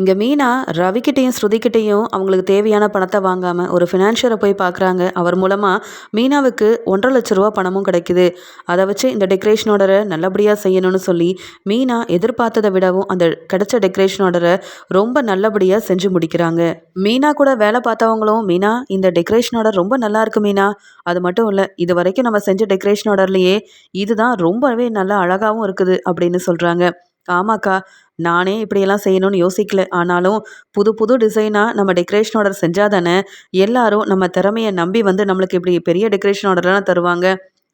இங்கே மீனா ரவிக்கிட்டையும் ஸ்ருதிக்கிட்டையும் அவங்களுக்கு தேவையான பணத்தை வாங்காமல் ஒரு ஃபினான்ஷியரை போய் பார்க்குறாங்க அவர் மூலமாக மீனாவுக்கு ஒன்றரை லட்ச ரூபா பணமும் கிடைக்குது. அதை வச்சு இந்த டெக்கரேஷன் ஆர்டரை நல்லபடியாக செய்யணும்னு சொல்லி மீனா எதிர்பார்த்ததை விடவும் அந்த கிடைச்ச டெக்கரேஷன் ஆர்டரை ரொம்ப நல்லபடியாக செஞ்சு முடிக்கிறாங்க. மீனா கூட வேலை பார்த்தவங்களும் மீனா இந்த டெக்கரேஷன் ஆர்டர் ரொம்ப நல்லா இருக்கு மீனா. அது மட்டும் இல்லை இது வரைக்கும் நம்ம செஞ்ச டெக்கரேஷன் ஆர்டர்லேயே இதுதான் ரொம்பவே நல்லா அழகாகவும் இருக்குது அப்படின்னு சொல்கிறாங்க ஆமாக்கா நானே இப்படியெல்லாம் செய்யணும்னு யோசிக்கல. ஆனாலும் புது புது டிசைனாக நம்ம டெக்கரேஷன் ஆர்டர் செஞ்சால் தானே எல்லாரும் நம்ம திறமையை நம்பி வந்து நம்மளுக்கு இப்படி பெரிய டெக்கரேஷன் ஆர்டர்லாம் தருவாங்க.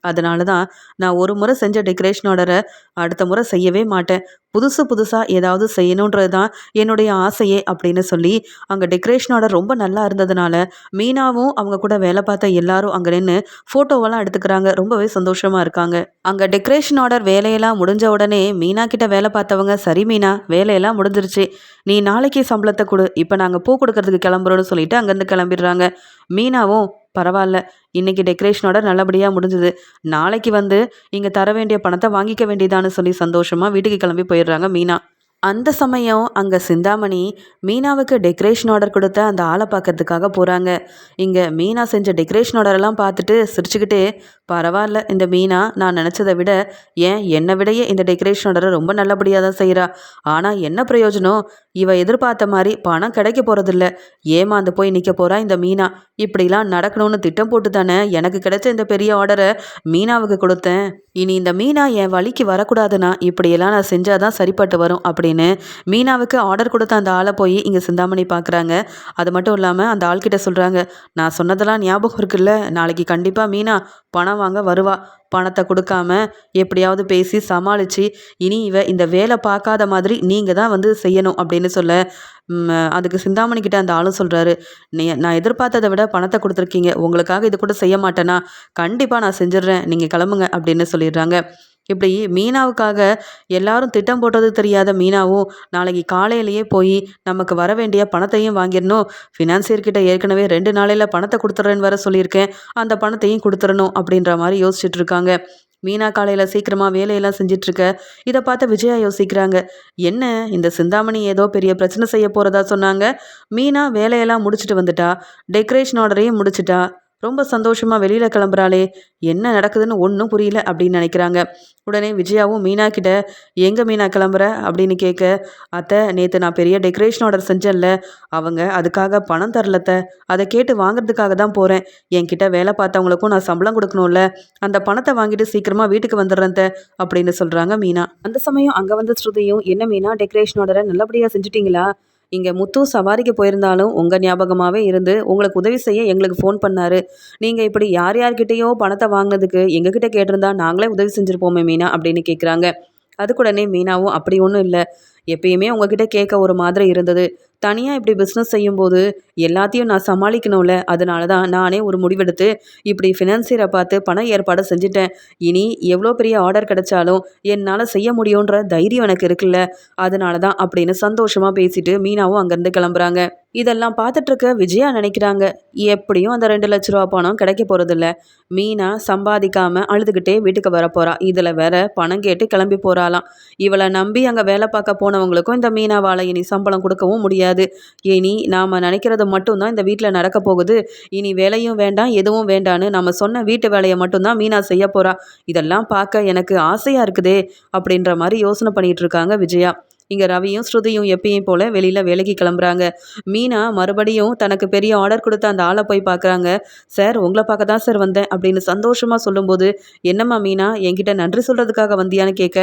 அதனால தான் நான் ஒரு முறை செஞ்ச டெக்கரேஷன் ஆர்டரை அடுத்த முறை செய்யவே மாட்டேன். புதுசு புதுசாக ஏதாவது செய்யணுன்றது தான் என்னுடைய ஆசையே அப்படின்னு சொல்லி அங்கே டெக்கரேஷன் ஆர்டர் ரொம்ப நல்லா இருந்ததுனால மீனாவும் அவங்க கூட வேலை பார்த்த எல்லாரும் அங்கே நின்று ஃபோட்டோவெல்லாம் எடுத்துக்கிறாங்க. ரொம்பவே சந்தோஷமாக இருக்காங்க. அங்கே டெக்கரேஷன் ஆர்டர் வேலையெல்லாம் முடிஞ்ச உடனே மீனா கிட்ட வேலை பார்த்தவங்க சரி மீனா வேலையெல்லாம் முடிஞ்சிருச்சு. நீ நாளைக்கு சம்பளத்தை கொடு. இப்போ நாங்கள் பூ கொடுக்கறதுக்கு கிளம்புறோன்னு சொல்லிட்டு அங்கேருந்து கிளம்பிடுறாங்க. மீனாவும் பரவாயில்ல. இன்றைக்கி டெக்கரேஷனோட நல்லபடியாக முடிஞ்சுது. நாளைக்கு வந்து இங்கே தர வேண்டிய பணத்தை வாங்கிக்க வேண்டியதான்னு சொல்லி சந்தோஷமாக வீட்டுக்கு கிளம்பி போயிடுறாங்க மீனா. அந்த சமயம் அங்கே சிந்தாமணி மீனாவுக்கு டெக்கரேஷன் ஆர்டர் கொடுத்த அந்த ஆளை பார்க்கறதுக்காக போகிறாங்க இங்கே மீனா செஞ்ச டெக்கரேஷன் ஆர்டரெல்லாம் பார்த்துட்டு சிரிச்சுக்கிட்டே பரவாயில்ல இந்த மீனா நான் நினச்சதை விட ஏன் என்னை விடையே இந்த டெக்கரேஷன் ஆர்டரை ரொம்ப நல்லபடியாக தான் செய்கிறா ஆனால் என்ன பிரயோஜனம்? இவ எதிர்பார்த்த மாதிரி பணம் கிடைக்க போகிறதில்ல ஏமாந்து போய் நிற்க போகிறா இந்த மீனா. இப்படிலாம் நடக்கணும்னு திட்டம் போட்டு தானே எனக்கு கிடைச்ச இந்த பெரிய ஆர்டரை மீனாவுக்கு கொடுத்தேன். இனி இந்த மீனா என் வழிக்கு வரக்கூடாதுன்னா இப்படியெல்லாம் நான் செஞ்சால் தான் சரிப்பட்டு வரும் அப்படின்னு மீனாவுக்கு ஆர்டர் கொடுத்த அந்த ஆளை போய் இங்கே சிந்தாமணி பார்க்குறாங்க. அது மட்டும் இல்லாமல் அந்த ஆள்கிட்ட சொல்கிறாங்க நான் சொன்னதெல்லாம் ஞாபகம் இருக்குல்ல நாளைக்கு கண்டிப்பாக மீனா பணம் வாங்க வருவா. பணத்தை கொடுக்காம எப்படியாவது பேசி சமாளித்து இனி இவ இந்த வேலை பார்க்காத மாதிரி நீங்கள் தான் வந்து செய்யணும் அப்படின்னு சொல்ல அதுக்கு சிந்தாமணி கிட்ட அந்த ஆளும் சொல்கிறாரு நீ நான் எதிர்பார்த்ததை விட பணத்தை கொடுத்துருக்கீங்க. உங்களுக்காக இது கூட செய்ய மாட்டேனா? கண்டிப்பாக நான் செஞ்சிடுறேன். நீங்கள் கிளம்புங்க அப்படின்னு சொல்லிடுறாங்க. இப்படி மீனாவுக்காக எல்லாரும் திட்டம் போட்டது தெரியாத மீனாவும் நாளைக்கு காலையிலேயே போய் நமக்கு வர வேண்டிய பணத்தையும் வாங்கிடணும். ஃபினான்சியர்கிட்ட ஏற்கனவே ரெண்டு நாளையில் பணத்தை கொடுத்துட்றேன்னு வர சொல்லியிருக்கேன். அந்த பணத்தையும் கொடுத்துடணும் அப்படின்ற மாதிரி யோசிச்சுட்டு இருக்காங்க. மீனா காலையில் சீக்கிரமாக வேலையெல்லாம் செஞ்சிட்ருக்க. இதை பார்த்து விஜயா யோசிக்கிறாங்க. என்ன இந்த சிந்தாமணி ஏதோ பெரிய பிரச்சனை செய்ய போகிறதா சொன்னாங்க? மீனா வேலையெல்லாம் முடிச்சுட்டு வந்துட்டா. டெக்கரேஷன் ஆர்டரையும் முடிச்சிட்டா. ரொம்ப சந்தோஷமாக வெளியில் கிளம்புறாளே. என்ன நடக்குதுன்னு ஒன்றும் புரியல அப்படின்னு நினைக்கிறாங்க. உடனே விஜயாவும் மீனா கிட்ட எங்கே மீனா கிளம்புற? அப்படின்னு கேட்க அத்தை நேற்று நான் பெரிய டெக்கரேஷன் ஆர்டர் செஞ்சேன்ல. அவங்க அதுக்காக பணம் தரலத்த அதை கேட்டு வாங்குறதுக்காக தான் போகிறேன் என்கிட்ட வேலை பார்த்தவங்களுக்கும் நான் சம்பளம் கொடுக்கணும்ல. அந்த பணத்தை வாங்கிட்டு சீக்கிரமாக வீட்டுக்கு வந்துடுறேன் அப்படின்னு சொல்கிறாங்க மீனா. அந்த சமயம் அங்கே வந்த ஸ்ருதியும் என்ன மீனா டெக்கரேஷன் ஆர்டரை நல்லபடியாக செஞ்சுட்டிங்களா? இங்கே முத்து சவாரிக்கு போயிருந்தாலும் உங்கள் ஞாபகமாகவே இருந்து உங்களுக்கு உதவி செய்ய எங்களுக்கு ஃபோன் பண்ணார். நீங்கள் இப்படி யார் யார்கிட்டேயோ பணத்தை வாங்கினதுக்கு எங்ககிட்ட கேட்டிருந்தா நாங்களே உதவி செஞ்சுருப்போமே மீனா அப்படின்னு கேட்குறாங்க அதுக்குடனே மீனாவும் அப்படி ஒன்றும் இல்லை. எப்பயுமே உங்ககிட்ட கேட்க ஒரு மாதிரி இருந்தது. தனியாக இப்படி பிஸ்னஸ் செய்யும்போது எல்லாத்தையும் நான் சமாளிக்கணும்ல. அதனால தான் நானே ஒரு முடிவெடுத்து இப்படி ஃபினான்சியரை பார்த்து பண ஏற்பாடு செஞ்சுட்டேன். இனி எவ்வளோ பெரிய ஆர்டர் கிடைச்சாலும் என்னால் செய்ய முடியுன்ற தைரியம் எனக்கு இருக்குல்ல. அதனால தான் அப்படின்னு சந்தோஷமாக பேசிட்டு மீனாவும் அங்கேருந்து கிளம்புறாங்க. இதெல்லாம் பார்த்துட்ருக்க விஜயா நினைக்கிறாங்க. எப்படியும் அந்த ரெண்டு லட்ச ரூபா பணம் கிடைக்க போகிறதில்ல மீனா சம்பாதிக்காமல் அழுதுகிட்டே வீட்டுக்கு வரப்போகிறா இதில் வேற பணம் கேட்டு கிளம்பி போகிறாளாம் இவளை நம்பி அங்கே வேலை பார்க்க போனவங்களுக்கும் இந்த மீனாவால் இனி சம்பளம் கொடுக்கவும் முடியாது. இனி நாம் நினைக்கிறது மட்டும்தான் இந்த வீட்டில் நடக்க போகுது. இனி வேலையும் வேண்டாம் எதுவும் வேண்டான்னு நம்ம சொன்ன வீட்டு வேலையை மட்டும்தான் மீனா செய்ய போகிறா இதெல்லாம் பார்க்க எனக்கு ஆசையாக இருக்குதே அப்படின்ற மாதிரி யோசனை பண்ணிகிட்டு இருக்காங்க விஜயா. இங்கே ரவியும் ஸ்ருதியும் எப்பயும் போல் வெளியில் வேலைக்கு கிளம்புறாங்க. மீனா மறுபடியும் தனக்கு பெரிய ஆர்டர் கொடுத்த அந்த ஆளை போய் பார்க்குறாங்க. சார் உங்களை பார்க்க தான் சார் வந்தேன் அப்படின்னு சந்தோஷமாக சொல்லும்போது என்னம்மா மீனா என்கிட்ட நன்றி சொல்கிறதுக்காக வந்தியான்னு கேட்க?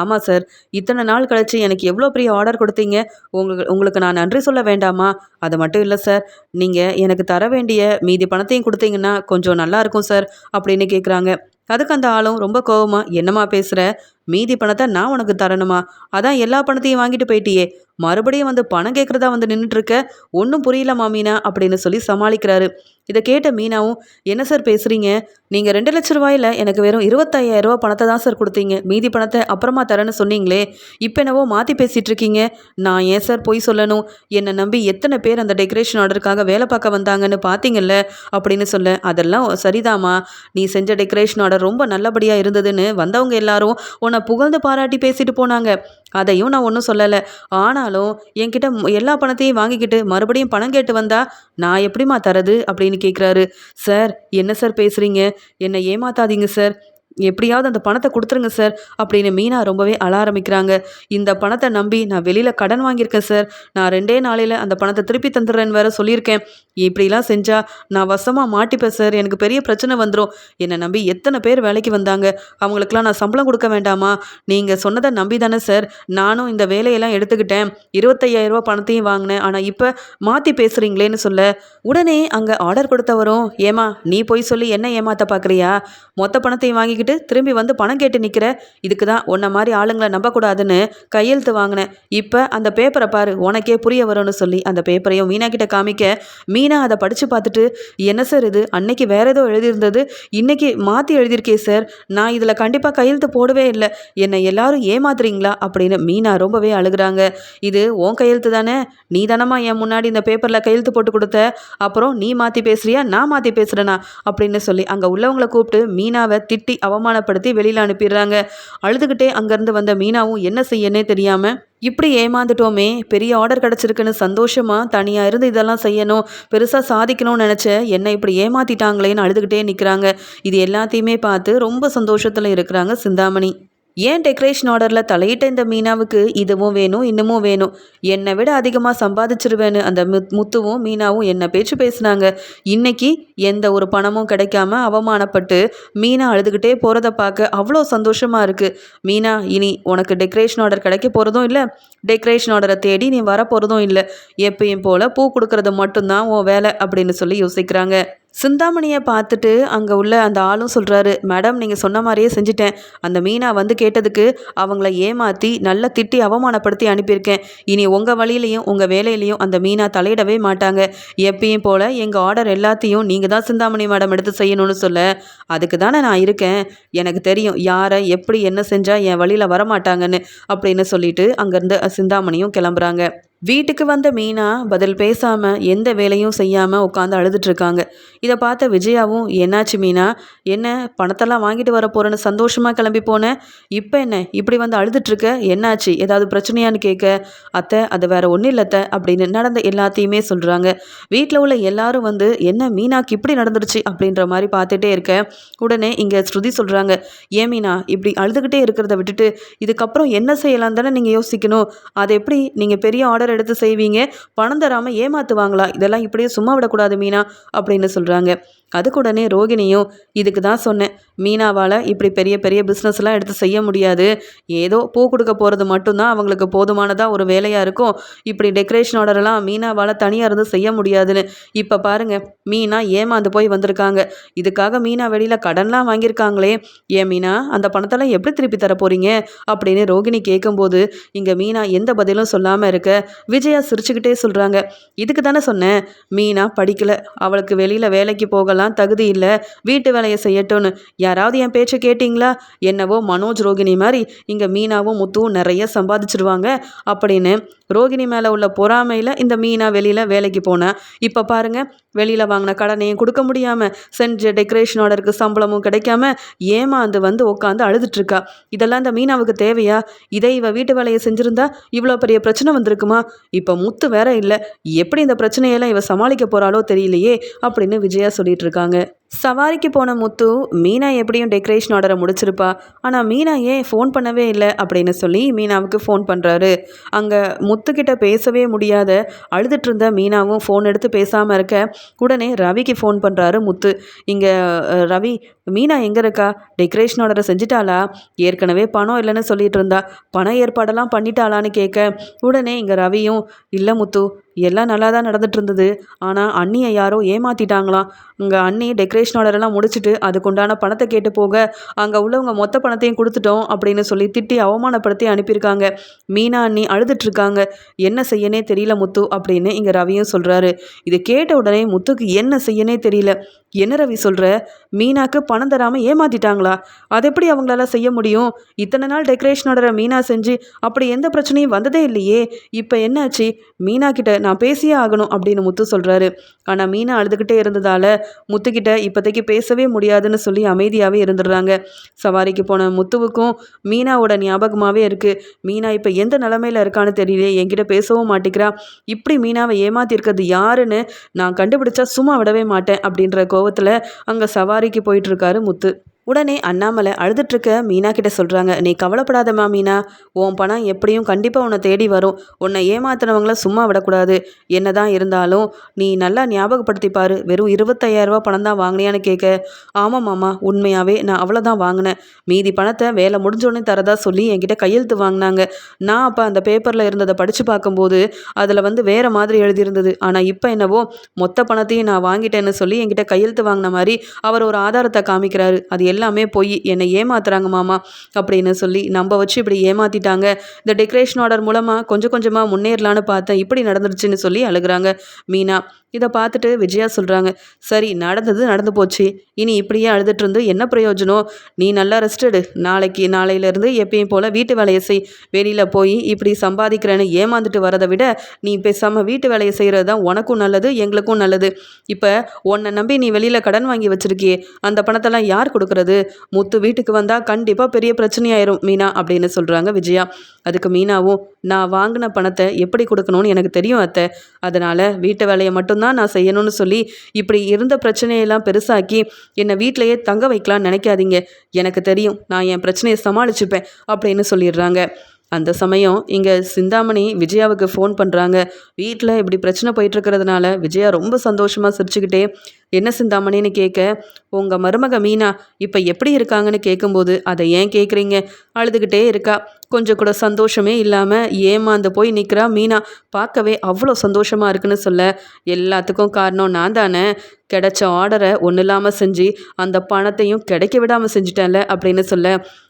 ஆமாம் சார் இத்தனை நாள் கழிச்சு எனக்கு எவ்வளோ பெரிய ஆர்டர் கொடுத்தீங்க? உங்களுக்கு உங்களுக்கு நான் நன்றி சொல்ல வேண்டாமா? அது மட்டும் இல்லை சார் நீங்கள் எனக்கு தர வேண்டிய மீதி பணத்தையும் கொடுத்தீங்கன்னா கொஞ்சம் நல்லாயிருக்கும் சார் அப்படின்னு கேட்குறாங்க. அதுக்கு அந்த ஆளும் ரொம்ப கோவமாக என்னம்மா பேசுகிற மீதி பணத்தை நான் உனக்கு தரணுமா? அதான் எல்லா பணத்தையும் வாங்கிட்டு போயிட்டியே. மறுபடியும் வந்து பணம் கேட்குறதா வந்து நின்றுட்டுருக்க ஒன்றும் புரியலமா மீனா அப்படின்னு சொல்லி சமாளிக்கிறாரு. இதை கேட்ட மீனாவும் என்ன சார் பேசுகிறீங்க நீங்கள் ரெண்டு லட்ச ரூபாயில் எனக்கு வெறும் இருபத்தாயிரம் ரூபா பணத்தை தான் சார் கொடுத்தீங்க. மீதி பணத்தை அப்புறமா தரேன்னு சொன்னீங்களே. இப்போ என்னவோ மாற்றி பேசிகிட்டு இருக்கீங்க நான் ஏன் சார் பொய் சொல்லணும்? என்னை நம்பி எத்தனை பேர் அந்த டெக்கரேஷன் ஆர்டருக்காக வேலை பார்க்க வந்தாங்கன்னு பார்த்தீங்கல்ல அப்படின்னு சொல்ல அதெல்லாம் சரிதாம்மா. நீ செஞ்ச டெக்கரேஷன் ஆர்டர் ரொம்ப நல்லபடியாக இருந்ததுன்னு வந்தவங்க எல்லாரும் உன்னை புகழ்ந்து பாராட்டி பேசிட்டு போனாங்க. அதையும் நான் ஒன்றும் சொல்லலை. ஆனாலும் என்கிட்ட எல்லா பணத்தையும் வாங்கிக்கிட்டு மறுபடியும் பணம் கேட்டு வந்தா நான் எப்படிம்மா தரது? அப்படின்னு கேட்குறாரு சார் என்ன சார் பேசுகிறீங்க என்னை ஏமாத்தாதீங்க சார். எப்படியாவது அந்த பணத்தை கொடுத்துருங்க சார் அப்படின்னு மீனா ரொம்பவே அழ ஆரம்பிக்கிறாங்க. இந்த பணத்தை நம்பி நான் வெளியில் கடன் வாங்கியிருக்கேன் சார் நான் ரெண்டே நாளையில் அந்த பணத்தை திருப்பி தந்துடுறேன்னு வேற சொல்லியிருக்கேன். இப்படிலாம் செஞ்சால் நான் வசமாக மாட்டிப்பேன் சார் எனக்கு பெரிய பிரச்சனை வந்துடும் என்னை நம்பி எத்தனை பேர் வேலைக்கு வந்தாங்க? அவங்களுக்கெல்லாம் நான் சம்பளம் கொடுக்க வேண்டாமா? நீங்கள் சொன்னதை நம்பி தானே சார் நானும் இந்த வேலையெல்லாம் எடுத்துக்கிட்டேன். இருபத்தையாயிரரூபா பணத்தையும் வாங்கினேன். ஆனால் இப்போ மாற்றி பேசுகிறீங்களேன்னு சொல்ல உடனே அங்கே ஆர்டர் கொடுத்தவரும் ஏமா நீ போய் சொல்லி என்ன ஏமாத்த பார்க்குறியா மொத்த பணத்தையும் வாங்கிக்கிட்டு திரும்பி வந்து பணம் கேட்டு நிற்கிற இதுக்கு தான் உன்ன மாதிரி ஆளுங்களை நம்பக்கூடாதுன்னு கையெழுத்து வாங்கினேன். இப்போ அந்த பேப்பரை பாரு உனக்கே புரிய வரும்னு சொல்லி அந்த பேப்பரையும் மீனா கிட்ட காமிக்க மீனா அதை படித்து பார்த்துட்டு என்ன சார் இது? அன்னைக்கு வேற ஏதோ எழுதியிருந்தது. இன்னைக்கு மாற்றி எழுதியிருக்கேன் சார் நான் இதில் கண்டிப்பாக கையெழுத்து போடவே இல்லை. என்னை எல்லாரும் ஏமாத்துறீங்களா? அப்படின்னு மீனா ரொம்பவே அழுகுறாங்க. இது உன் கையெழுத்து தானே? நீ தானம்மா என் முன்னாடி இந்த பேப்பரில் கையெழுத்து போட்டு கொடுத்த? அப்புறம் நீ மாற்றி பேசுறியா? நான் மாற்றி பேசுகிறேனா அப்படின்னு சொல்லி அங்கே உள்ளவங்களை கூப்பிட்டு மீனாவை திட்டி அவமானப்படுத்தி வெளியில் அனுப்பிடுறாங்க. அழுதுகிட்டே அங்கேருந்து வந்த மீனாவும் என்ன செய்யனே தெரியாமல் இப்படி ஏமாந்துட்டோமே பெரிய ஆர்டர் கிடச்சிருக்குன்னு சந்தோஷமாக தனியாக இருந்து இதெல்லாம் செய்யணும் பெருசாக சாதிக்கணும்னு நினச்ச என்னை இப்படி ஏமாத்திட்டாங்களேன்னு அழுதுகிட்டே நிற்கிறாங்க இது எல்லாத்தையுமே பார்த்து ரொம்ப சந்தோஷத்தில் இருக்கிறாங்க சிந்தாமணி. ஏன் டெக்கரேஷன் ஆர்டரில் தலையிட்ட இந்த மீனாவுக்கு இதுவும் வேணும் இன்னமும் வேணும்? என்னை விட அதிகமாக சம்பாதிச்சிருவேன்னு அந்த முத் முத்துவும் மீனாவும் என்ன பேச்சு பேசுனாங்க. இன்னைக்கு எந்த ஒரு பணமும் கிடைக்காம அவமானப்பட்டு மீனா அழுதுகிட்டே போகிறத பார்க்க அவ்வளோ சந்தோஷமாக இருக்குது மீனா இனி உனக்கு டெக்கரேஷன் ஆர்டர் கிடைக்க போகிறதும் இல்லை. டெக்கரேஷன் ஆர்டரை தேடி நீ வர போகிறதும் இல்லை. எப்பயும் போல் பூ கொடுக்கறது மட்டும்தான் உன் வேலை அப்படின்னு சொல்லி யோசிக்கிறாங்க. சிந்தாமணியை பார்த்துட்டு அங்கே உள்ள அந்த ஆளும் சொல்கிறாரு மேடம் நீங்கள் சொன்ன மாதிரியே செஞ்சுட்டேன். அந்த மீனா வந்து கேட்டதுக்கு அவங்கள ஏமாற்றி நல்லா திட்டி அவமானப்படுத்தி அனுப்பியிருக்கேன். இனி உங்கள் வழியிலையும் உங்கள் வேலையிலையும் அந்த மீனா தலையிடவே மாட்டாங்க. எப்பயும் போல் எங்கள் ஆர்டர் எல்லாத்தையும் நீங்கள் தான் சிந்தாமணி மேடம் எடுத்து செய்யணும்னு சொல்ல. அதுக்கு தானே நான் இருக்கேன். எனக்கு தெரியும் யாரை எப்படி என்ன செஞ்சால் என் வழியில் வரமாட்டாங்கன்னு அப்படின்னு சொல்லிட்டு அங்கேருந்து சிந்தாமணியும் கிளம்புறாங்க. வீட்டுக்கு வந்த மீனா பதில் பேசாமல் எந்த வேலையும் செய்யாமல் உட்காந்து அழுதுட்ருக்காங்க இதை பார்த்த விஜயாவும் என்னாச்சு மீனா? என்ன பணத்தெல்லாம் வாங்கிட்டு வர போகிறேன்னு சந்தோஷமாக கிளம்பி போனேன் இப்போ என்ன? இப்படி வந்து அழுதுட்ருக்க என்னாச்சு? ஏதாவது பிரச்சனையான்னு கேட்க அத்தை அது வேற ஒன்றும் இல்லை அத்தை அப்படின்னு நடந்த எல்லாத்தையுமே சொல்கிறாங்க வீட்டில் உள்ள எல்லாரும் வந்து என்ன மீனாக்கு இப்படி நடந்துருச்சு அப்படின்ற மாதிரி பார்த்துட்டே இருக்க. உடனே இங்கே ஸ்ருதி சொல்கிறாங்க ஏன் மீனா இப்படி அழுதுகிட்டே இருக்கிறத விட்டுட்டு இதுக்கப்புறம் என்ன செய்யலாம் தானே நீங்கள் யோசிக்கணும்? அதை எப்படி நீங்கள் பெரிய ஆர்டர் எடுத்து செய்வீங்க? பணம் தராமல் ஏமாத்துவாங்களா? இதெல்லாம் இப்படியே சும்மா விடக்கூடாது மீனா அப்படின்னு சொல்கிறாங்க அதுக்கு உடனே ரோகிணியும் இதுக்கு தான் சொன்னேன். மீனாவால் இப்படி பெரிய பெரிய பிஸ்னஸ்லாம் எடுத்து செய்ய முடியாது. ஏதோ பூ கொடுக்க போகிறது மட்டும்தான் அவங்களுக்கு போதுமானதாக ஒரு வேலையாக இருக்கும். இப்படி டெக்கரேஷன் ஆர்டரெல்லாம் மீனாவால் தனியாக இருந்து செய்ய முடியாதுன்னு. இப்போ பாருங்க மீனா ஏமாந்து போய் வந்திருக்காங்க. இதுக்காக மீனா வெளியில் கடன்லாம் வாங்கியிருக்காங்களே. ஏன் மீனா அந்த பணத்தெல்லாம் எப்படி திருப்பி தர போகிறீங்க அப்படின்னு ரோகிணி கேட்கும்போது இங்கே மீனா எந்த பதிலும் சொல்லாமல் இருக்க விஜயா சிரிச்சுக்கிட்டே சொல்கிறாங்க இதுக்கு தானே சொன்னேன். மீனா படிக்கலை. அவளுக்கு வெளியில் வேலைக்கு போகலாம். தகுதி இல்லை வீட்டு வேலையை செய்யட்டும்னு. யாராவது என் பேச்சை கேட்டிங்களா? என்னவோ மனோஜ் ரோகிணி மாதிரி இங்கே மீனாவும் முத்துவும் நிறைய சம்பாதிச்சிருவாங்க அப்படின்னு ரோகிணி மேலே உள்ள பொறாமையில் இந்த மீனா வெளியில் வேலைக்கு போனேன் இப்போ பாருங்க வெளியில் வாங்கின கடனையும் கொடுக்க முடியாமல் செஞ்ச டெக்கரேஷன் ஆர்டருக்கு சம்பளமும் கிடைக்காம ஏமாந்து வந்து உட்காந்து அழுதுட்ருக்கா இதெல்லாம் இந்த மீனாவுக்கு தேவையா? இதை இவ வீட்டு வேலையை செஞ்சுருந்தா இவ்வளோ பெரிய பிரச்சனை வந்திருக்குமா? இப்போ முத்து வேற இல்லை எப்படி இந்த பிரச்சனையெல்லாம் இவ சமாளிக்க போகிறாளோ தெரியலையே அப்படின்னு விஜயா சொல்லிட்டு இருக்காங்க. சவாரிக்கு போன முத்து மீனா எப்படியும் டெக்கரேஷன் ஆர்டரை முடிச்சிருப்பா. ஆனால் மீனா ஏன் ஃபோன் பண்ணவே இல்லை? அப்படின்னு சொல்லி மீனாவுக்கு ஃபோன் பண்ணுறாரு அங்கே முத்துக்கிட்ட பேசவே முடியாத அழுதுட்டு இருந்த மீனாவும் ஃபோன் எடுத்து பேசாமல் இருக்க உடனே ரவிக்கு ஃபோன் பண்ணுறாரு முத்து. இங்கே ரவி மீனா எங்கே இருக்கா? டெக்கரேஷன் ஆர்டரை செஞ்சிட்டாளா? ஏற்கனவே பணம் இல்லைன்னு சொல்லிட்டு இருந்தா பண ஏற்பாடெல்லாம் பண்ணிட்டாளான்னு கேட்க உடனே இங்கே ரவியும் இல்லை முத்து எல்லாம் நல்லா தான் நடந்துட்டு இருந்தது ஆனால் அண்ணியை யாரோ ஏமாத்திட்டாங்களாம் இங்கே அண்ணி டெக்கரேஷன் ஆர்டரெல்லாம் முடிச்சுட்டு அதுக்குண்டான பணத்தை கேட்டு போக அங்கே உள்ளவங்க மொத்த பணத்தையும் கொடுத்துட்டோம் அப்படின்னு சொல்லி திட்டி அவமானப்படுத்தி அனுப்பியிருக்காங்க. மீனா அண்ணி அழுதுட்ருக்காங்க என்ன செய்யனே தெரியல முத்து அப்படின்னு இங்கே ரவியும் சொல்கிறாரு இதை கேட்ட உடனே முத்துக்கு என்ன செய்யனே தெரியல. என்ன ரவி சொல்கிற மீனாக்கு பணம் தராமல் ஏமாத்திட்டாங்களா? அது எப்படி அவங்களால செய்ய முடியும்? இத்தனை நாள் டெக்கரேஷன் ஆர்டரை மீனா செஞ்சு அப்படி எந்த பிரச்சனையும் வந்ததே இல்லையே. இப்போ என்னாச்சு? மீனா கிட்ட நான் பேசியே ஆகணும் அப்படின்னு முத்து சொல்கிறாரு ஆனால் மீனா அழுதுகிட்டே இருந்ததால் முத்துக்கிட்ட இப்போதைக்கு பேசவே முடியாதுன்னு சொல்லி அமைதியாகவே இருந்துடுறாங்க. சவாரிக்கு போன முத்துவுக்கும் மீனாவோட ஞாபகமாகவே இருக்குது மீனா இப்போ எந்த நிலமையில இருக்கான்னு தெரியல என்கிட்ட பேசவும் மாட்டேங்கிறா. இப்படி மீனாவை ஏமாத்திருக்கிறது யாருன்னு நான் கண்டுபிடிச்சா சும்மா விடவே மாட்டேன் அப்படின்ற கோவத்தில் அங்கே சவாரிக்கு போயிட்டுருக்காரு முத்து. உடனே அண்ணாமலை அழுதுட்டுருக்க மீனா கிட்ட சொல்கிறாங்க நீ கவலைப்படாதம்மா மீனா உன் பணம் எப்படியும் கண்டிப்பாக உன்னை தேடி வரும். உன்னை ஏமாத்தினவங்கள சும்மா விடக்கூடாது. என்னதான் இருந்தாலும் நீ நல்லா ஞாபகப்படுத்தி பாரு. வெறும் இருபத்தையாயிரரூபா பணம் தான் வாங்கினியான்னு கேட்க ஆமாம் மாமா உண்மையாகவே நான் அவ்வளோதான் வாங்கினேன். மீதி பணத்தை வேலை முடிஞ்சோடனே தரதா சொல்லி என்கிட்ட கையெழுத்து வாங்கினாங்க. நான் அப்போ அந்த பேப்பரில் இருந்ததை படித்து பார்க்கும்போது அதில் வந்து வேறு மாதிரி எழுதியிருந்தது. ஆனால் இப்போ என்னவோ மொத்த பணத்தையும் நான் வாங்கிட்டேன்னு சொல்லி என்கிட்ட கையெழுத்து வாங்கின மாதிரி அவர் ஒரு ஆதாரத்தை காமிக்கிறாரு. அது எல்லாமே போய் என்னை ஏமாத்துறாங்க மாமா அப்படின்னு சொல்லி நம்ம வச்சு இப்படி ஏமாத்திட்டாங்க. இந்த டெக்கரேஷன் ஆர்டர் மூலமாக கொஞ்சம் கொஞ்சமாக முன்னேறலான்னு பார்த்தேன். இப்படி நடந்துருச்சுன்னு சொல்லி அழுகுறாங்க. மீனா இதை பார்த்துட்டு விஜயா சொல்கிறாங்க சரி நடந்தது நடந்து போச்சு. இனி இப்படியே அழுதுட்டு இருந்து என்ன பிரயோஜனம்? நீ நல்லா ரெஸ்ட் எடு. நாளைக்கு நாளையிலேருந்து எப்பயும் போல் வீட்டு வேலையை செய். வெளியில் போய் இப்படி சம்பாதிக்கிறேன்னு ஏமாந்துட்டு வரதை விட நீ பேசாமல் வீட்டு வேலையை செய்கிறது தான் உனக்கும் நல்லது எங்களுக்கும் நல்லது. இப்போ உன்னை நம்பி நீ வெளியில் கடன் வாங்கி வச்சுருக்கியே. அந்த பணத்தெல்லாம் யார் கொடுக்குறது? முத்து வீட்டுக்கு வந்தால் கண்டிப்பாக பெரிய பிரச்சனையாயிரும். மீனா அப்படின்னு சொல்கிறாங்க விஜயா. அதுக்கு மீனாவும் நான் வாங்கின பணத்தை எப்படி கொடுக்கணும்னு எனக்கு தெரியும் அத்தை. அதனால் வீட்டு வேலையை மட்டும் மட்டும்தான் நான் செய்யணும்னு சொல்லி இப்படி இருந்த பிரச்சனையெல்லாம் பெருசாக்கி என்னை வீட்டிலையே தங்க வைக்கலான்னு நினைக்காதீங்க. எனக்கு தெரியும் நான் என் பிரச்சனையை சமாளிச்சுப்பேன் அப்படின்னு சொல்லிடுறாங்க. அந்த சமயம் இங்கே சிந்தாமணி விஜயாவுக்கு ஃபோன் பண்ணுறாங்க வீட்டில் இப்படி பிரச்சனை போயிட்டுருக்கிறதுனால விஜயா ரொம்ப சந்தோஷமாக சிரிச்சுக்கிட்டே என்ன சிந்தாமணின்னு கேட்க உங்கள் மருமக மீனா இப்போ எப்படி இருக்காங்கன்னு கேட்கும்போது அதை ஏன் கேட்குறீங்க அழுதுகிட்டே இருக்கா. கொஞ்சம் கூட சந்தோஷமே இல்லாமல் ஏமாந்து போய் நிற்கிறா மீனா. பார்க்கவே அவ்வளோ சந்தோஷமாக இருக்குன்னு சொல்ல எல்லாத்துக்கும் காரணம் நான் தானே. கிடைச்ச ஆர்டரை ஒன்றும் இல்லாமல் செஞ்சு அந்த பணத்தையும் கிடைக்க விடாமல் செஞ்சுட்டேன்ல அப்படின்னு சொல்ல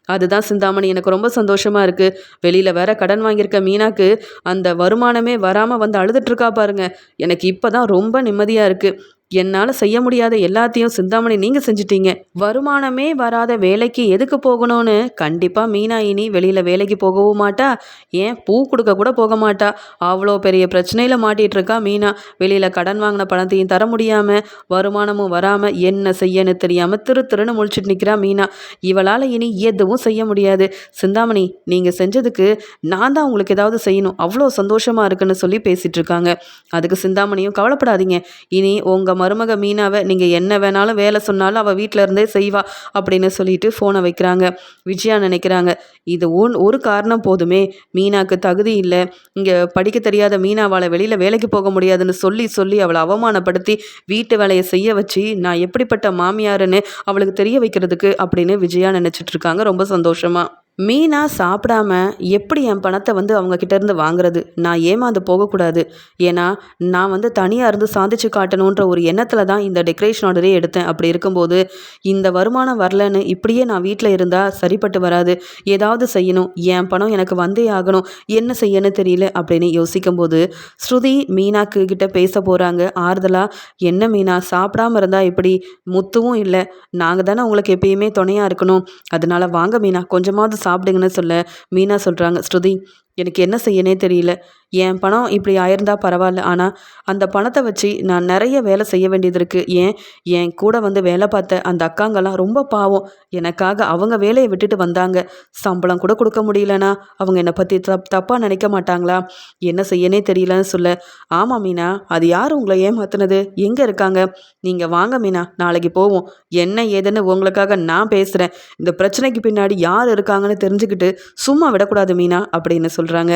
அதுதான் சிந்தாமணி எனக்கு ரொம்ப சந்தோஷமாக இருக்குது வெளியில் வேற கடன் வாங்கியிருக்க மீனாக்கு அந்த வருமானமே வராமல் வந்து அழுதுட்ருக்கா பாருங்க. எனக்கு இப்போ தான் ரொம்ப நிம்மதியாக இருக்குது என்னால் செய்ய முடியாத எல்லாத்தையும் சிந்தாமணி நீங்கள் செஞ்சிட்டீங்க. வருமானமே வராத வேலைக்கு எதுக்கு போகணும்னு கண்டிப்பாக மீனா இனி வெளியில் வேலைக்கு போகவும் மாட்டா. ஏன்? பூ கொடுக்க கூட போக மாட்டா. அவ்வளோ பெரிய பிரச்சனையில் மாட்டிகிட்டு இருக்கா மீனா. வெளியில் கடன் வாங்கின பணத்தையும் தர முடியாமல் வருமானமும் வராமல் என்ன செய்யன்னு தெரியாமல் திரு திருன்னு முழிச்சிட்டு நிற்கிறா மீனா. இவளால் இனி எதுவும் செய்ய முடியாது. சிந்தாமணி நீங்கள் செஞ்சதுக்கு நான் தான் உங்களுக்கு ஏதாவது செய்யணும். அவ்வளோ சந்தோஷமாக இருக்குன்னு சொல்லி பேசிகிட்டு இருக்காங்க அதுக்கு சிந்தாமணியும் கவலைப்படாதீங்க. இனி உங்கள் மருமக மீனாவை நீங்கள் என்ன வேணாலும் வேலை சொன்னாலும் அவள் வீட்டில் இருந்தே செய்வா அப்படின்னு சொல்லிட்டு ஃபோனை வைக்கிறாங்க. விஜயா நினைக்கிறாங்க இது ஒன் ஒரு காரணம் போதுமே. மீனாக்கு தகுதி இல்லை. இங்கே படிக்க தெரியாத மீனாவால் வெளியில் வேலைக்கு போக முடியாதுன்னு சொல்லி சொல்லி அவளை அவமானப்படுத்தி வீட்டு வேலையை செய்ய வச்சு நான் எப்படிப்பட்ட மாமியாருன்னு அவளுக்கு தெரிய வைக்கிறதுக்கு அப்படின்னு விஜயா நினச்சிட்டு இருக்காங்க. ரொம்ப சந்தோஷமாக மீனாக சாப்பிடாம எப்படி என் பணத்தை வந்து அவங்க கிட்டேருந்து வாங்குறது? நான் ஏமாந்து போகக்கூடாது. ஏன்னா நான் வந்து தனியாக இருந்து சாதிச்சு காட்டணுன்ற ஒரு எண்ணத்தில் தான் இந்த டெக்கரேஷன் ஆர்டரே எடுத்தேன். அப்படி இருக்கும்போது இந்த வருமானம் வரலன்னு இப்படியே நான் வீட்டில் இருந்தால் சரிப்பட்டு வராது. ஏதாவது செய்யணும். என் பணம் எனக்கு வந்தே ஆகணும். என்ன செய்யன்னு தெரியல அப்படின்னு யோசிக்கும்போது ஸ்ருதி மீனாக்கு கிட்ட பேச போகிறாங்க ஆறுதலாக என்ன மீனா சாப்பிடாம இருந்தால் எப்படி முத்துவும் இல்லை. நாங்கள் தானே உங்களுக்கு எப்பயுமே துணையாக இருக்கணும். அதனால வாங்க மீனா கொஞ்சமாவது சாப்பிடுங்கன்னு சொல்ல மீனா சொல்கிறாங்க ஸ்ருதி எனக்கு என்ன செய்யனே தெரியல. என் பணம் இப்படி ஆயிருந்தா பரவாயில்ல. ஆனால் அந்த பணத்தை வச்சு நான் நிறைய வேலை செய்ய வேண்டியது இருக்குது ஏன்? என் கூட வந்து வேலை பார்த்த அந்த அக்காங்கெல்லாம் ரொம்ப பாவம். எனக்காக அவங்க வேலையை விட்டுட்டு வந்தாங்க. சம்பளம் கூட கொடுக்க முடியலனா அவங்க என்னை பற்றி தப் தப்பாக நினைக்க மாட்டாங்களா? என்ன செய்யனே தெரியலன்னு சொல்ல. ஆமாம் மீனா அது யார் உங்களை ஏமாத்தினது? எங்கே இருக்காங்க? நீங்கள் வாங்க மீனா நாளைக்கு போவோம். என்ன ஏதுன்னு உங்களுக்காக நான் பேசுகிறேன் இந்த பிரச்சனைக்கு பின்னாடி யார் இருக்காங்கன்னு தெரிஞ்சுக்கிட்டு சும்மா விடக்கூடாது மீனா அப்படின்னு சொல்கிறாங்க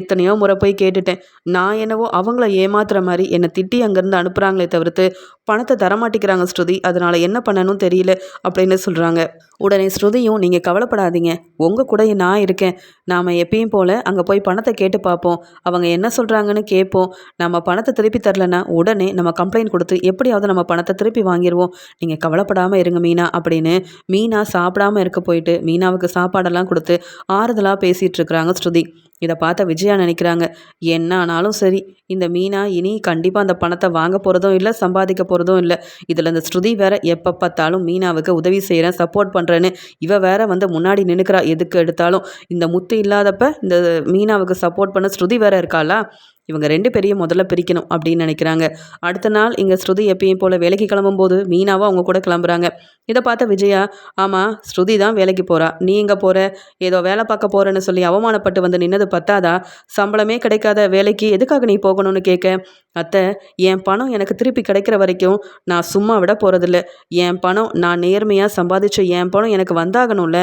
எத்தனையோ முறை போய் கேட்டுட்டேன். நான் என்னவோ அவங்கள ஏமாத்துற மாதிரி என்னை திட்டி அங்கேருந்து அனுப்புகிறாங்களே தவிர்த்து பணத்தை தரமாட்டிக்கிறாங்க ஸ்ருதி. அதனால் என்ன பண்ணணும் தெரியல அப்படின்னு சொல்கிறாங்க உடனே ஸ்ருதியும் நீங்கள் கவலைப்படாதீங்க. உங்கள் கூட நான் இருக்கேன். நாம் எப்பயும் போல் அங்கே போய் பணத்தை கேட்டு பார்ப்போம். அவங்க என்ன சொல்கிறாங்கன்னு கேட்போம். நம்ம பணத்தை திருப்பி தரலன்னா உடனே நம்ம கம்ப்ளைண்ட் கொடுத்து எப்படியாவது நம்ம பணத்தை திருப்பி வாங்கிடுவோம் நீங்கள் கவலைப்படாமல் இருங்க மீனா அப்படின்னு மீனா சாப்பிடாமல் இருக்க போயிட்டு மீனாவுக்கு சாப்பாடெல்லாம் கொடுத்து ஆறுதலாக பேசிகிட்டு இருக்கிறாங்க ஸ்ருதி. இதை பார்த்த விஜயா நினைக்கிறாங்க என்ன ஆனாலும் சரி இந்த மீனா இனி கண்டிப்பாக அந்த பணத்தை வாங்க போகிறதும் இல்லை சம்பாதிக்க போகிறதும் இல்லை. இதில் இந்த ஸ்ருதி வேற எப்போ பார்த்தாலும் மீனாவுக்கு உதவி செய்கிறேன் சப்போர்ட் பண்ணுறேன்னு இவ வேற வந்து முன்னாடி நின்றுக்கிறா எதுக்கு எடுத்தாலும். இந்த முத்து இல்லாதப்ப இந்த மீனாவுக்கு சப்போர்ட் பண்ண ஸ்ருதி வேற இருக்காளா? இவங்க ரெண்டு பேரையும் முதல்ல பிரிக்கணும் அப்படின்னு நினைக்கிறாங்க. அடுத்த நாள் இங்கே ஸ்ருதி எப்பயும் போல் வேலைக்கு கிளம்பும்போது மீனாவும் அவங்க கூட கிளம்புறாங்க. இதை பார்த்த விஜயா ஆமாம் ஸ்ருதி தான் வேலைக்கு போகிறா நீ இங்கே போகிற ஏதோ வேலை பார்க்க போகிறேன்னு சொல்லி அவமானப்பட்டு வந்து நின்னது பத்தாதா? சம்பளமே கிடைக்காத வேலைக்கு எதுக்காக நீ போகணும்னு கேட்க? அத்தை என் பணம் எனக்கு திருப்பி கிடைக்கிற வரைக்கும் நான் சும்மா விட போகிறதில்ல என் பணம் நான் நேர்மையாக சம்பாதிச்ச என் பணம் எனக்கு வந்தாகணும்ல.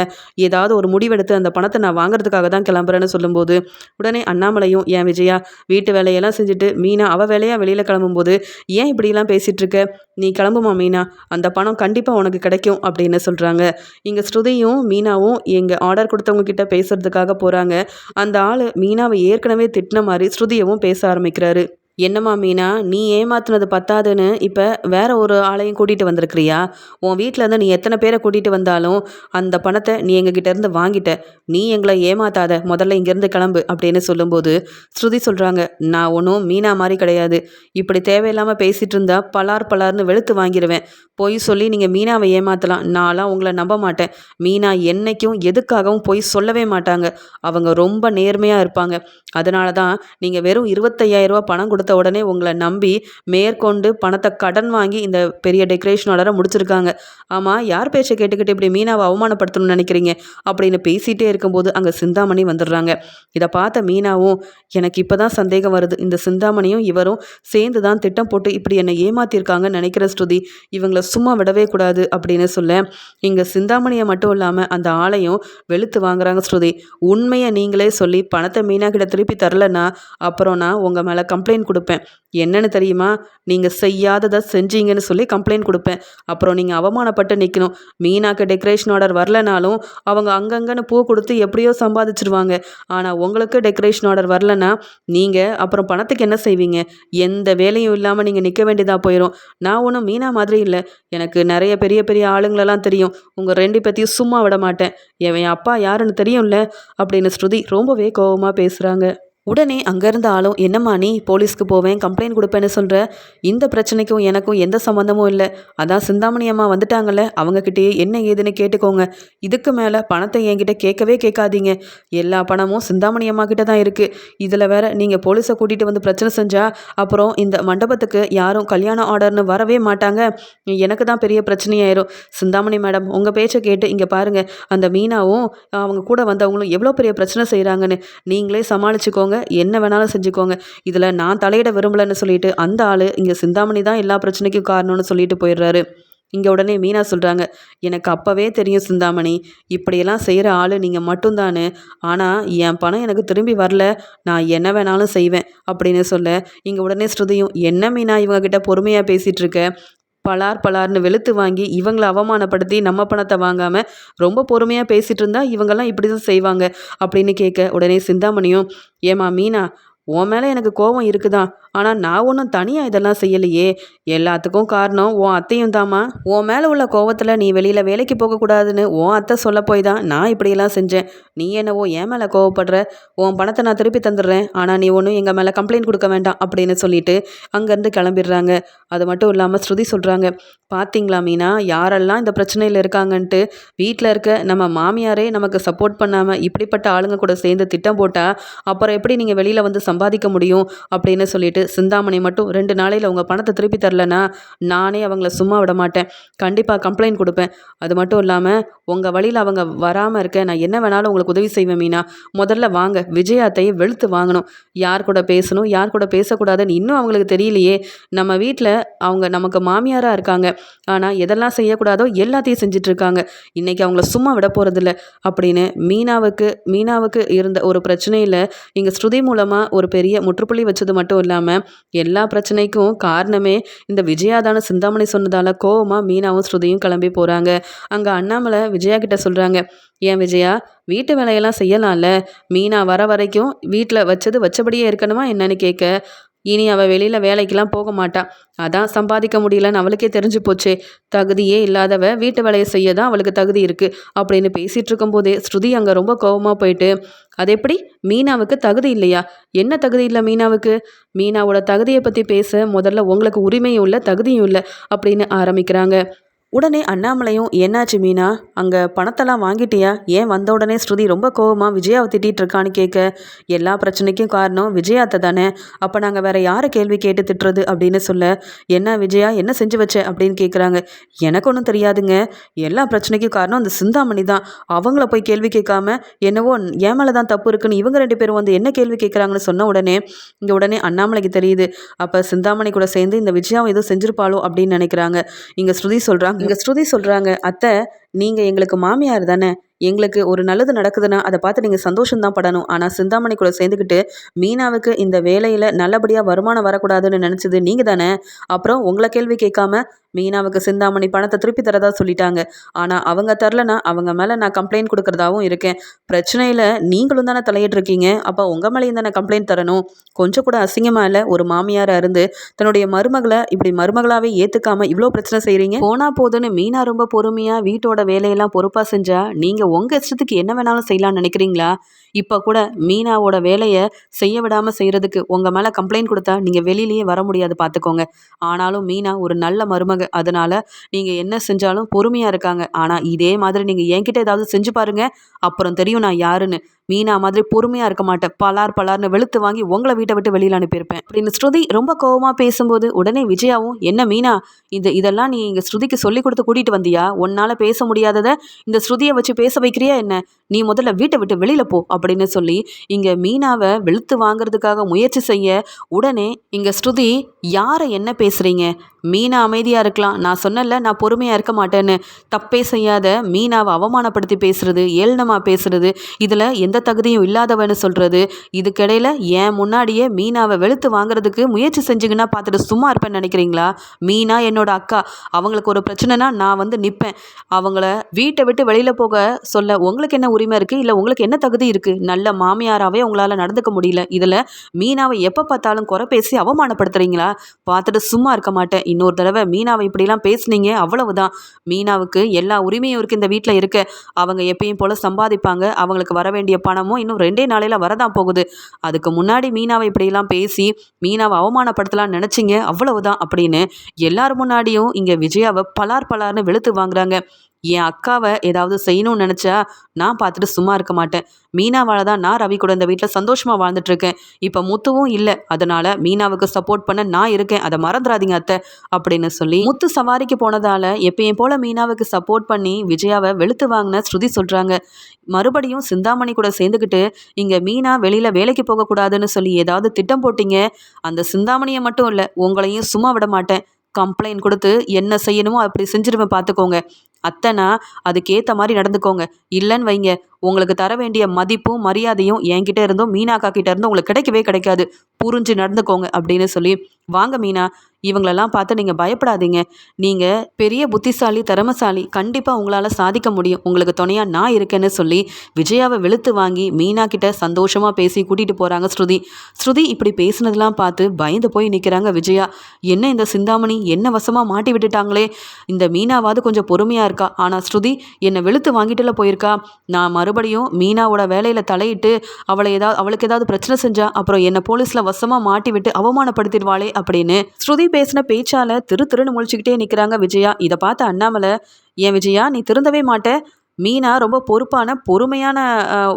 ஏதாவது ஒரு முடிவெடுத்து அந்த பணத்தை நான் வாங்குறதுக்காக தான் கிளம்புறேன்னு சொல்லும்போது உடனே அண்ணாமலையும் என் விஜயா வீட்டு வேலையெல்லாம் செஞ்சுட்டு மீனா அவள் வேலையாக வெளியில் கிளம்பும்போது ஏன் இப்படிலாம் பேசிகிட்டு இருக்க நீ கிளம்புமா மீனா? அந்த பணம் கண்டிப்பாக உனக்கு கிடைக்கும் அப்படின்னு சொல்கிறாங்க இங்கே ஸ்ருதியும் மீனாவும் எங்கள் ஆர்டர் கொடுத்தவங்க கிட்ட பேசுகிறதுக்காக போகிறாங்க அந்த ஆள் மீனாவை ஏற்கனவே திட்டின மாதிரி ஸ்ருதியவும் பேச ஆரம்பிக்கிறாரு. என்னம்மா மீனா நீ ஏமாத்துனது பத்தாதுன்னு இப்போ வேற ஒரு ஆளையும் கூட்டிகிட்டு வந்திருக்கிறியா? உன் வீட்டில் இருந்து நீ எத்தனை பேரை கூட்டிகிட்டு வந்தாலும் அந்த பணத்தை நீ எங்ககிட்ட இருந்து வாங்கிட்ட. நீ எங்களை ஏமாத்தாத முதல்ல இங்கேருந்து கிளம்பு அப்படின்னு சொல்லும்போது ஸ்ருதி சொல்கிறாங்க நான் ஒன்றும் மீனா மாதிரி கிடையாது. இப்படி தேவையில்லாமல் பேசிகிட்டு இருந்தா பலார் பலார்னு வெளுத்து வாங்கிடுவேன் பொய் சொல்லி நீங்கள் மீனாவை ஏமாற்றலாம் நான்லாம் உங்களை நம்ப மாட்டேன். மீனா என்னைக்கும் எதுக்காகவும் பொய் சொல்லவே மாட்டாங்க. அவங்க ரொம்ப நேர்மையாக இருப்பாங்க. அதனால தான் நீங்கள் வெறும் இருபத்தையாயிரரூபா பணம் கொடுத்து உடனே உங்களை நம்பி மேற்கொண்டு பணத்தை கடன் வாங்கி இந்த பெரிய டெக்கரேஷன் ஆர்டரை முடிச்சிருக்காங்க. ஆமாம் யார் பேச்சை கேட்டுக்கிட்டு இப்படி மீனாவை அவமானப்படுத்தணும்னு நினைக்கிறீங்க? அப்படின்னு பேசிகிட்டே இருக்கும்போது அங்கே சிந்தாமணி வந்துடுறாங்க. இதை பார்த்த மீனாவும் எனக்கு இப்போ தான் சந்தேகம் வருது. இந்த சிந்தாமணியும் இவரும் சேர்ந்து தான் திட்டம் போட்டு இப்படி என்னை ஏமாத்திருக்காங்கன்னு நினைக்கிற ஸ்ருதி இவங்களை சும்மா விடவே கூடாது அப்படின்னு சொல்ல இங்கே சிந்தாமணியை மட்டும் இல்லாமல் அந்த ஆளையும் வெளுத்து வாங்குறாங்க ஸ்ருதி. உண்மையை நீங்களே சொல்லி பணத்தை மீனாக்கிட்ட திருப்பி தரலன்னா அப்புறம் நான் உங்கள் மேலே கம்ப்ளைண்ட் கொடுப்பேன். என்னன்னு தெரியுமா? நீங்கள் செய்யாததை செஞ்சீங்கன்னு சொல்லி கம்ப்ளைண்ட் கொடுப்பேன். அப்புறம் நீங்கள் அவமானப்பட்டு நிற்கணும் மீனாக்கு டெக்கரேஷன் ஆர்டர் வரலனாலும் அவங்க அங்கங்கன்னு பூ கொடுத்து எப்படியோ சம்பாதிச்சிருவாங்க. ஆனால் உங்களுக்கு டெக்கரேஷன் ஆர்டர் வரலன்னா நீங்கள் அப்புறம் பணத்துக்கு என்ன செய்வீங்க? எந்த வேலையும் இல்லாமல் நீங்கள் நிற்க வேண்டியதாக போயிடும் நான் ஒன்றும் மீனா மாதிரி இல்லை. எனக்கு நிறைய பெரிய பெரிய ஆளுங்களெல்லாம் தெரியும். உங்கள் ரெண்டு பற்றியும் சும்மா விட மாட்டேன். என் அப்பா யாருன்னு தெரியும்ல? அப்படின்னு ஸ்ருதி ரொம்பவே கோபமாக பேசுகிறாங்க உடனே அங்கேருந்த ஆளும் என்னம்மா நீ போலீஸ்க்கு போவேன் கம்ப்ளைண்ட் கொடுப்பேன்னு சொல்கிற இந்த பிரச்சனைக்கும் எனக்கும் எந்த சம்மந்தமும் இல்லை. அதான் சிந்தாமணி அம்மா வந்துட்டாங்கல்ல அவங்கக்கிட்டேயே என்ன ஏதுன்னு கேட்டுக்கோங்க. இதுக்கு மேலே பணத்தை என்கிட்ட கேட்கவே கேட்காதீங்க. எல்லா பணமும் சிந்தாமணி அம்மா கிட்ட தான் இருக்குது இதில் வேற நீங்கள் போலீஸை கூட்டிகிட்டு வந்து பிரச்சனை செஞ்சால் அப்புறம் இந்த மண்டபத்துக்கு யாரும் கல்யாண ஆர்டர்னு வரவே மாட்டாங்க. எனக்கு தான் பெரிய பிரச்சனையாயிரும். சிந்தாமணி மேடம் உங்கள் பேச்சை கேட்டு இங்கே பாருங்கள் அந்த மீனாவும் அவங்க கூட வந்தவங்களும் எவ்வளோ பெரிய பிரச்சனை செய்கிறாங்கன்னு நீங்களே சமாளிச்சுக்கோங்க. என்ன வேணாலும் செஞ்சுக்கோங்க. இதில் நான் தலையிட விரும்பலைன்னு சொல்லிட்டு அந்த ஆள் இங்கே சிந்தாமணி தான் எல்லா பிரச்சனைக்கும் காரணம்னு சொல்லிட்டு போயிடுறாரு. இங்கே உடனே மீனா சொல்கிறாங்க எனக்கு அப்போவே தெரியும் சிந்தாமணி இப்படியெல்லாம் செய்கிற ஆள் நீங்கள் மட்டும்தானு ஆனால் என் பணம் எனக்கு திரும்பி வரல நான் என்ன வேணாலும் செய்வேன் அப்படின்னு சொல்ல இங்கே உடனே ஸ்ருதியும் என்ன மீனா இவங்கக்கிட்ட பொறுமையாக பேசிகிட்ருக்க பலார் பலார்னு வெளுத்து வாங்கி இவங்களை அவமானப்படுத்தி நம்ம பணத்தை வாங்காமல் ரொம்ப பொறுமையாக பேசிகிட்டு இருந்தா இவங்கெல்லாம் இப்படி தான் செய்வாங்க அப்படின்னு கேட்க உடனே சிந்தாமணியும் ஏமா மீனா உன் மேலே எனக்கு கோபம் இருக்குதான் ஆனால் நான் ஒன்றும் தனியாக இதெல்லாம் செய்யலையே. எல்லாத்துக்கும் காரணம் உன் அத்தையும் தாம்மா. உன் மேலே உள்ள கோவத்தில் நீ வெளியில் வேலைக்கு போகக்கூடாதுன்னு உன் அத்தை சொல்ல போய் தான் நான் இப்படியெல்லாம் செஞ்சேன். நீ என்னவோ என் மேலே கோவப்படுற? உன் பணத்தை நான் திருப்பி தந்துடுறேன். ஆனால் நீ ஒன்றும் எங்கள் மேலே கம்ப்ளைண்ட் கொடுக்க வேண்டாம் அப்படின்னு சொல்லிட்டு அங்கேருந்து கிளம்பிடுறாங்க. அது மட்டும் இல்லாமல் ஸ்ருதி சொல்கிறாங்க பார்த்தீங்களா மீனா? யாரெல்லாம் இந்த பிரச்சனையில் இருக்காங்கன்ட்டு வீட்டில் இருக்க நம்ம மாமியாரே நமக்கு சப்போர்ட் பண்ணாமல் இப்படிப்பட்ட ஆளுங்க கூட சேர்ந்து திட்டம் போட்டால் அப்புறம் எப்படி நீங்கள் வெளியில் வந்து சம்பாதிக்க முடியும் அப்படின்னு சொல்லிட்டு சிந்தாமணி மட்டும் ரெண்டு நாளையில் உங்கள் பணத்தை திருப்பி தரலனா நானே அவங்கள சும்மா விட மாட்டேன். கண்டிப்பாக கம்ப்ளைண்ட் கொடுப்பேன். அது மட்டும் இல்லாமல் உங்கள் வழியில் அவங்க வராமல் இருக்க நான் என்ன வேணாலும் உங்களுக்கு உதவி செய்வேன் மீனா. முதல்ல வாங்க. விஜயாத்தையும் வெளுத்து வாங்கணும். யார் கூட பேசணும்? யார் கூட பேசக்கூடாதுன்னு இன்னும் அவங்களுக்கு தெரியலையே. நம்ம வீட்டில் அவங்க நமக்கு மாமியாராக இருக்காங்க. ஆனால் எதெல்லாம் செய்யக்கூடாதோ எல்லாத்தையும் செஞ்சிட்ருக்காங்க. இன்றைக்கி அவங்கள சும்மா விட போகிறதில்ல அப்படின்னு மீனாவுக்கு மீனாவுக்கு இருந்த ஒரு பிரச்சனையில் இங்கே ஸ்ருதி மூலமாக ஒரு பெரிய முற்றுப்புள்ளி வச்சது மட்டும் இல்லாமல் எல்லா பிரச்சனைக்கும் காரணமே இந்த விஜயாதான சிந்தாமணி சொன்னதால் கோவமாக மீனாவும் ஸ்ருதியும் கிளம்பி போகிறாங்க அங்கே அண்ணாமலை விஜயா கிட்ட சொல்கிறாங்க ஏன் விஜயா வீட்டு வேலையெல்லாம் செய்யலாம்ல? மீனா வர வரைக்கும் வீட்டில் வச்சது வச்சபடியே இருக்கணுமா என்னன்னு கேட்க இனி அவள் வெளியில் வேலைக்கெல்லாம் போக மாட்டா. அதான் சம்பாதிக்க முடியலன்னு அவளுக்கே தெரிஞ்சு போச்சே. தகுதியே இல்லாதவ வீட்டு வேலையை செய்ய தான் அவளுக்கு தகுதி இருக்குது அப்படின்னு பேசிகிட்டு இருக்கும்போதே ஸ்ருதி அங்கே ரொம்ப கோவமாக போயிட்டு அது எப்படி? மீனாவுக்கு தகுதி இல்லையா? என்ன தகுதி இல்லை மீனாவுக்கு? மீனாவோட தகுதியை பற்றி பேச. முதல்ல உங்களுக்கு உரிமையும் இல்லை தகுதியும் இல்லை அப்படின்னு ஆரம்பிக்கிறாங்க. உடனே அண்ணாமலையும் என்னாச்சு மீனா? அங்கே பணத்தெல்லாம் வாங்கிட்டியா? ஏன் வந்த உடனே ஸ்ருதி ரொம்ப கோவமாக விஜயாவை திட்டிகிட்டு இருக்கான்னு கேட்க எல்லா பிரச்சனைக்கும் காரணம் விஜயாத்தை தானே? அப்போ நாங்கள் வேற யாரை கேள்வி கேட்டு திட்டுறது? அப்படின்னு சொல்ல என்ன விஜயா என்ன செஞ்சு வச்ச? அப்படின்னு கேட்குறாங்க எனக்கு ஒன்றும் தெரியாதுங்க. எல்லா பிரச்சனைக்கும் காரணம் அந்த சிந்தாமணி தான். அவங்கள போய் கேள்வி கேட்காம என்னவோ என் மேலே தான் தப்பு இருக்குன்னு இவங்க ரெண்டு பேரும் வந்து என்ன கேள்வி கேட்குறாங்கன்னு சொன்ன உடனே இங்கே உடனே அண்ணாமலைக்கு தெரியுது. அப்போ சிந்தாமணி கூட சேர்ந்து இந்த விஜயாவும் எதுவும் செஞ்சிருப்பாளோ அப்படின்னு நினைக்கிறாங்க. இங்கே ஸ்ருதி சொல்கிறாங்க இங்கே ஸ்ருதி சொல்கிறாங்க அத்தை நீங்கள் எங்களுக்கு மாமியார் தானே எங்களுக்கு ஒரு நல்லது நடக்குதுன்னா அதை பார்த்து நீங்கள் சந்தோஷம் தான் படணும். ஆனால் சிந்தாமணி கூட சேர்ந்துக்கிட்டு மீனாவுக்கு இந்த வேலையில் நல்லபடியாக வருமானம் வரக்கூடாதுன்னு நினச்சது நீங்கள் தானே அப்புறம் உங்களை கேள்வி கேட்காம மீனாவுக்கு சிந்தாமணி பணத்தை திருப்பி தரதா சொல்லிட்டாங்க. ஆனால் அவங்க தரலனா அவங்க மேலே நான் கம்ப்ளைண்ட் கொடுக்குறதாவும் இருக்கேன். பிரச்சனையில் நீங்களும் தானே தலையிட்ருக்கீங்க அப்போ உங்கள் மேலேயும் தானே கம்ப்ளைண்ட் தரணும். கொஞ்சம் கூட அசிங்கமாக இல்லை? ஒரு மாமியாராக இருந்து தன்னுடைய மருமகளை இப்படி மருமகளாகவே ஏற்றுக்காமல் இவ்வளோ பிரச்சனை செய்கிறீங்க போனால் போதுன்னு மீனா ரொம்ப பொறுமையாக வீட்டோட வேலையெல்லாம் பொறுப்பாக செஞ்சால் நீங்கள் உங்கள் இஷ்டத்துக்கு என்ன வேணாலும் செய்யலாம்னு நினைக்கிறீங்களா? இப்போ கூட மீனாவோட வேலையை செய்ய விடாமல் செய்கிறதுக்கு உங்கள் மேலே கம்ப்ளைண்ட் கொடுத்தா நீங்கள் வெளியிலேயே வர முடியாது பார்த்துக்கோங்க ஆனாலும் மீனா ஒரு நல்ல மருமக அதனால் நீங்கள் என்ன செஞ்சாலும் பொறுமையாக இருக்காங்க. ஆனால் இதே மாதிரி நீங்கள் என்கிட்ட ஏதாவது செஞ்சு பாருங்கள் அப்புறம் தெரியும் நான் யாருன்னு. மீனா மாதிரி பொறுமையாக இருக்க மாட்டேன். பலார் பலார்னு வெளுத்து வாங்கி உங்களை வீட்டை விட்டு வெளியில் அனுப்பியிருப்பேன். அப்படின்னு ஸ்ருதி ரொம்ப கோவமாக பேசும்போது உடனே விஜயாவும் என்ன மீனா இது இதெல்லாம் நீ இங்கே ஸ்ருதிக்கு சொல்லி கொடுத்து கூட்டிகிட்டு வந்தியா? உன்னால் பேச முடியாததை இந்த ஸ்ருதியை வச்சு பேச வைக்கிறியா என்ன? நீ முதல்ல வீட்டை விட்டு வெளியில் போ அப்படின்னு சொல்லி இங்கே மீனாவை வெளுத்து வாங்குறதுக்காக முயற்சி செய்ய உடனே இங்கே ஸ்ருதி யாரை என்ன பேசுகிறீங்க மீனா அமைதியாக இருக்கலாம். நான் சொன்னல நான் பொறுமையாக இருக்க மாட்டேன்னு. தப்பே செய்யாத மீனாவை அவமானப்படுத்தி பேசுறது ஏளனமாக பேசுறது இதில் எந்த தகுதியும் இல்லாதவன்னு சொல்கிறது இதுக்கிடையில் ஏன் முன்னாடியே மீனாவை வெளுத்து வாங்குறதுக்கு முயற்சி செஞ்சுங்கன்னா பார்த்துட்டு சும்மா இருப்பேன்னு நினைக்கிறீங்களா? மீனா என்னோட அக்கா. அவங்களுக்கு ஒரு பிரச்சனைனா நான் வந்து நிற்பேன் அவங்கள வீட்டை விட்டு வெளியில் போக சொல்ல உங்களுக்கு என்ன உரிமை இருக்குது இல்லை உங்களுக்கு என்ன தகுதி இருக்குது நல்ல மாமியாராகவே உங்களால் நடந்துக்க முடியல. இதில் மீனாவை எப்போ பார்த்தாலும் குறை பேசி அவமானப்படுத்துறீங்களா? பார்த்துட்டு சும்மா இருக்க மாட்டேன். இன்னொரு தடவை மீனாவை இப்படிலாம் பேசுனீங்க அவ்வளவுதான். மீனாவுக்கு எல்லா உரிமையும் இருக்குது இந்த வீட்டில் இருக்க. அவங்க எப்பயும் போல் சம்பாதிப்பாங்க. அவங்களுக்கு வர வேண்டிய பணமும் இன்னும் ரெண்டே நாளையில் வரதான் போகுது. அதுக்கு முன்னாடி மீனாவை இப்படிலாம் பேசி மீனாவை அவமானப்படுத்தலாம்னு நினச்சிங்க? அவ்வளவுதான் அப்படின்னு எல்லார் முன்னாடியும் இங்கே விஜயாவை பலார் பலார்னு வெளுத்து வாங்குறாங்க. என் அக்காவை ஏதாவது செய்யணும்னு நினச்சா நான் பார்த்துட்டு சும்மா இருக்க மாட்டேன். மீனாவால் தான் நான் ரவி கூட இந்த வீட்டில் சந்தோஷமாக வாழ்ந்துட்டுருக்கேன் இப்போ முத்துவும் இல்லை. அதனால் மீனாவுக்கு சப்போர்ட் பண்ண நான் இருக்கேன். அதை மறந்துடாதீங்க அத்தை அப்படின்னு சொல்லி முத்து சவாரிக்கு போனதால் எப்பயும் போல் மீனாவுக்கு சப்போர்ட் பண்ணி விஜயாவை வெளுத்து வாங்கின ஸ்ருதி சொல்கிறாங்க மறுபடியும் சிந்தாமணி கூட சேர்ந்துக்கிட்டு இங்கே மீனா வெளியில் வேலைக்கு போகக்கூடாதுன்னு சொல்லி ஏதாவது திட்டம் போட்டிங்க. அந்த சிந்தாமணியை மட்டும் இல்லை உங்களையும் சும்மா விட மாட்டேன். கம்ப்ளைண்ட் கொடுத்து என்ன செய்யணுமோ அப்படி செஞ்சிருவேன் பார்த்துக்கோங்க. அத்தனா அதுக்கேற்ற மாதிரி நடந்துக்கோங்க. இல்லைன்னு வைங்க. உங்களுக்கு தர வேண்டிய மதிப்பும் மரியாதையும் என்கிட்ட இருந்தும் மீனாக்கா கிட்ட இருந்தும் உங்களுக்கு கிடைக்கவே கிடைக்காது. புரிஞ்சு நடந்துக்கோங்க அப்படின்னு சொல்லி வாங்க மீனா இவங்களெல்லாம் பார்த்து நீங்கள் பயப்படாதீங்க. நீங்கள் பெரிய புத்திசாலி திறமசாலி கண்டிப்பாக உங்களால் சாதிக்க முடியும். உங்களுக்கு துணையாக நான் இருக்கேன்னு சொல்லி விஜயாவை வெளுத்து வாங்கி மீனா கிட்ட சந்தோஷமாக பேசி கூட்டிகிட்டு போகிறாங்க ஸ்ருதி. ஸ்ருதி இப்படி பேசுனதெல்லாம் பார்த்து பயந்து போய் நிற்கிறாங்க விஜயா. என்ன இந்த சிந்தாமணி? என்ன வசமாக மாட்டி விட்டுட்டாங்களே? இந்த மீனாவாவது கொஞ்சம் பொறுமையாக இருக்கா? ஆனால் ஸ்ருதி என்னை வெளுத்து வாங்கிட்டுல போயிருக்கா? நான் மறுபடியும் மீனாவோட வேலையில் தலையிட்டு அவளை ஏதாவது அவளுக்கு ஏதாவது பிரச்சனை செஞ்சா அப்புறம் என்னை போலீஸில் வசமாக மாட்டி விட்டு அவமானப்படுத்திடுவாளே அப்படின்னு ஸ்ருதி பேசின பேச்சால திரு திருன்னு முழிச்சுக்கிட்டே நிற்கிறாங்க விஜயா. இதை பார்த்த அண்ணாமலை ஏன் விஜயா நீ திருந்தவே மாட்ட? மீனா ரொம்ப பொறுப்பான பொறுமையான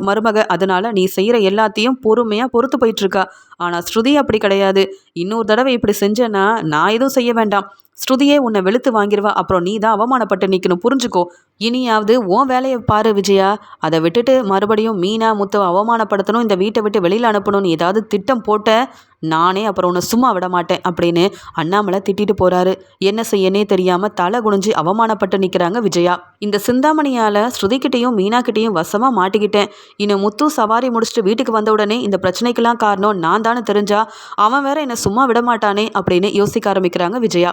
மருமக. அதனால் நீ செய்கிற எல்லாத்தையும் பொறுமையாக பொறுத்து போயிட்டுருக்கா. ஆனால் ஸ்ருதி அப்படி கிடையாது. இன்னொரு தடவை இப்படி செஞ்சேன்னா நான் எதுவும் செய்ய வேண்டாம். ஸ்ருதியே உன்னை வெளுத்து வாங்கிடுவா அப்புறம் நீ தான் அவமானப்பட்டு நிற்கணும் புரிஞ்சுக்கோ. இனியாவது உன் வேலையை பாரு விஜயா. அதை விட்டுட்டு மறுபடியும் மீனா முத்துவை அவமானப்படுத்தணும் இந்த வீட்டை விட்டு வெளியில் அனுப்பணும்னு ஏதாவது திட்டம் போட்ட நானே அப்புறம் உன்னை சும்மா விட மாட்டேன் அப்படின்னு அண்ணாமலை திட்டிட்டு போறாரு. என்ன செய்யனே தெரியாம தலை குனிஞ்சு அவமானப்பட்டு நிற்கிறாங்க விஜயா. இந்த சிந்தாமணியால ஸ்ருதிக்கிட்டையும் மீனாக்கிட்டையும் வசமா மாட்டிக்கிட்டேன். இன்னும் முத்து சவாரி முடிச்சுட்டு வீட்டுக்கு வந்த உடனே இந்த பிரச்சனைக்கெல்லாம் காரணம் நான் தானே தெரிஞ்சா அவன் வேற என்னை சும்மா விட மாட்டானே அப்படின்னு யோசிக்க ஆரம்பிக்கிறாங்க விஜயா.